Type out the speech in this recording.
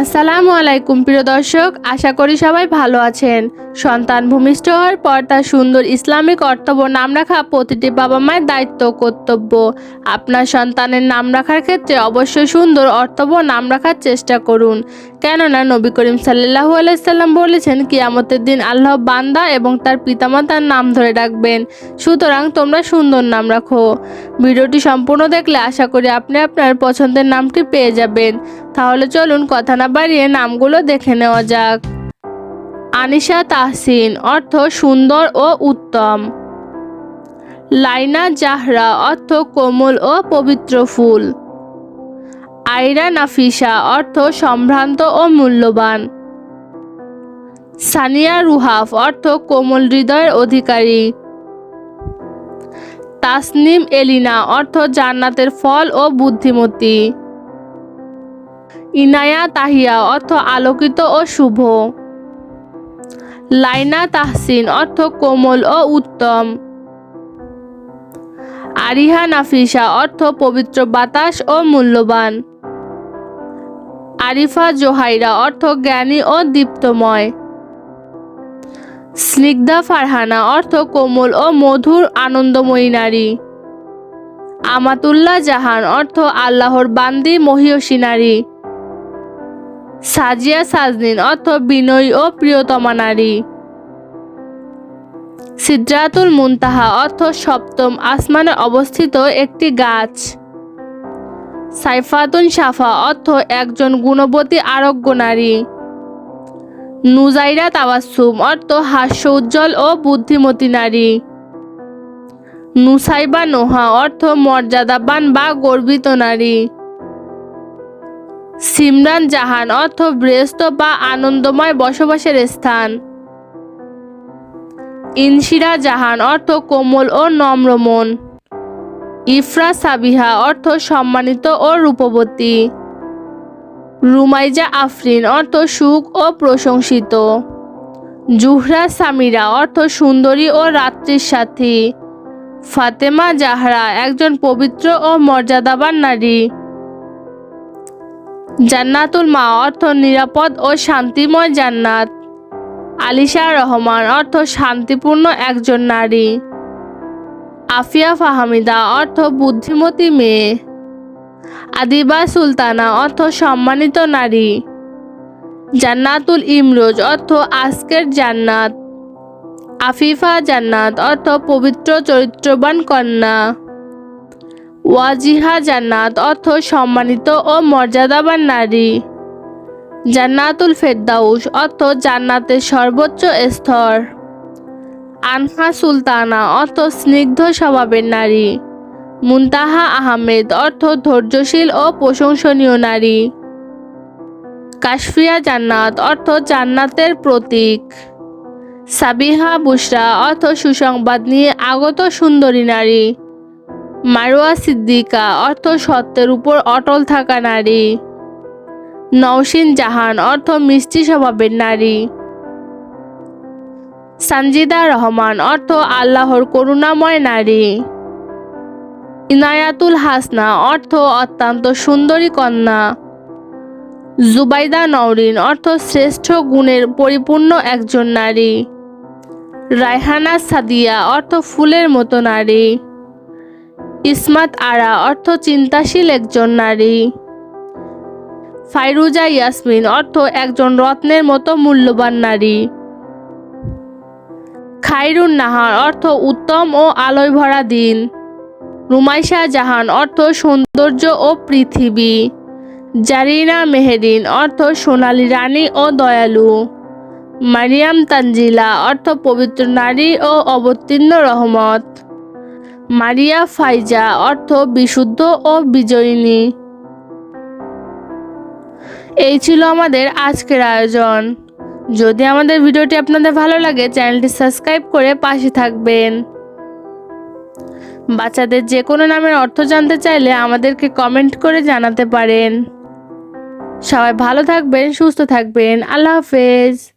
আসসালামু আলাইকুম, প্রিয় দর্শক। আশা করি সবাই ভালো আছেন। সন্তান ভূমিষ্ঠ হওয়ার পর তার সুন্দর ইসলামিক কর্তব্য নাম রাখা প্রতিটি বাবা মায়ের দায়িত্ব কর্তব্য। আপনার সন্তানের নাম রাখার ক্ষেত্রে অবশ্যই সুন্দর অর্থবহ নাম রাখার চেষ্টা করুন। কেননা নবী করিম সাল্লাহু আলাইসাল্লাম বলেছেন, কিয়ামতের দিন আল্লাহ বান্দা এবং তার পিতামাতার নাম ধরে ডাকবেন। সুতরাং তোমরা সুন্দর নাম রাখো। ভিডিওটি সম্পূর্ণ দেখলে আশা করি আপনি আপনার পছন্দের নামটি পেয়ে যাবেন। তাহলে চলুন কথা না বাড়িয়ে নামগুলো দেখে নেওয়া যাক। আনিশা তাহসিন, অর্থ সুন্দর ও উত্তম। লাইনা জাহরা, অর্থ কোমল ও পবিত্র ফুল। আইরা নাফিসা, অর্থ সম্ভ্রান্ত ও মূল্যবান। সানিয়া রুহাফ, অর্থ কোমল হৃদয়ের অধিকারী। তাসনিম এলিনা, অর্থ জান্নাতের ফল ও বুদ্ধিমতী। ইনায়া তাহিয়া, অর্থ আলোকিত ও শুভ। লাইনা তাহসিন, অর্থ কোমল ও উত্তম। আরিহা নাফিসা, অর্থ পবিত্র বাতাস ও মূল্যবান। আরিফা জোহাইরা, অর্থ জ্ঞানী ও দীপ্তময়। স্নিগ্ধা ফারহানা, অর্থ কোমল ও মধুর আনন্দময়ী নারী। আমাতুল্লাহ জাহান, অর্থ আল্লাহর বান্দি মহিয়সী নারী। সাজিয়া সাজনিন অর্থ বিনয়ী ও প্রিয়তমা নারী। সিদ্রাতুল মুনতাহা অর্থ সপ্তম আসমানে অবস্থিত একটি গাছ। সাইফাতুন সাফা অর্থ একজন গুণবতী আরোগ্য নারী। নুজাইরা তাওয়াসুম অর্থ হাস্য উজ্জ্বল ও বুদ্ধিমতী নারী। নুসাইবা নোহা অর্থ মর্যাদাবান বা গর্বিত নারী। সিমরান জাহান অর্থ বৃহস্ত বা আনন্দময় বসবাসের স্থান। ইনশিরা জাহান অর্থ কোমল ও নম্রমন। ইফরা সাবিহা অর্থ সম্মানিত ও রূপবতী। রুমাইজা আফরিন অর্থ সুখ ও প্রশংসিত। জুহরা সামিরা অর্থ সুন্দরী ও রাত্রির সাথী। ফাতেমা জাহরা একজন পবিত্র ও মর্যাদাবান নারী। জান্নাতুল মা অর্থ নিরাপদ ও শান্তিময় জান্নাত। আলিশা রহমান অর্থ শান্তিপূর্ণ একজন নারী। আফিয়া ফাহামিদা অর্থ বুদ্ধিমতী মেয়ে। আদিবা সুলতানা অর্থ সম্মানিত নারী। জান্নাতুল ইমরোজ অর্থ আজকের জান্নাত। আফিফা জান্নাত অর্থ পবিত্র চরিত্রবান কন্যা। ওয়াজিহা জান্নাত অর্থ সম্মানিত ও মর্যাদাবান নারী। জান্নাতুল ফেরদাউস অর্থ জান্নাতের সর্বোচ্চ স্তর। আনহা সুলতানা অর্থ স্নিগ্ধ স্বভাবের নারী। মুনতাহা আহমেদ অর্থ ধৈর্যশীল ও প্রশংসনীয় নারী। কাশফিয়া জান্নাত অর্থ জান্নাতের প্রতীক। সাবিহা বুশরা অর্থ সুসংবাদ নিয়ে আগত সুন্দরী নারী। মারোয়া সিদ্দিকা অর্থ সত্যের উপর অটল থাকা নারী। নওশিন জাহান অর্থ মিষ্টি স্বভাবের নারী। সঞ্জিদা রহমান অর্থ আল্লাহর করুণাময় নারী। ইনায়াতুল হাসনা অর্থ অত্যন্ত সুন্দরী কন্যা। জুবাইদা নওরিন অর্থ শ্রেষ্ঠ গুণের পরিপূর্ণ একজন নারী। রায়হানা সাদিয়া অর্থ ফুলের মতো নারী। ইসমাত আরা, অর্থ চিন্তাশীল একজন নারী। ফাইরুজা ইয়াসমিন, অর্থ একজন রত্নের মতো মূল্যবান নারী। খাইরুন নাহার, অর্থ উত্তম ও আলোয় ভরা দিন। রুমাইশা জাহান, অর্থ সৌন্দর্য ও পৃথিবী। জারিনা মেহেরিন অর্থ সোনালী রানী ও দয়ালু। মারিয়াম তানজিলা, অর্থ পবিত্র নারী ও অবতীর্ণ রহমত। মারিয়া ফাইজা অর্থ বিশুদ্ধ ও বিজয়িনী। এই ছিল আমাদের আজকের আয়োজন। যদি আমাদের ভিডিওটি আপনাদের ভালো লাগে, চ্যানেলটি সাবস্ক্রাইব করে পাশে থাকবেন। বাচ্চাদের যে কোনো নামের অর্থ জানতে চাইলে আমাদেরকে কমেন্ট করে জানাতে পারেন। সবাই ভালো থাকবেন, সুস্থ থাকবেন। আল্লাহ হাফেজ।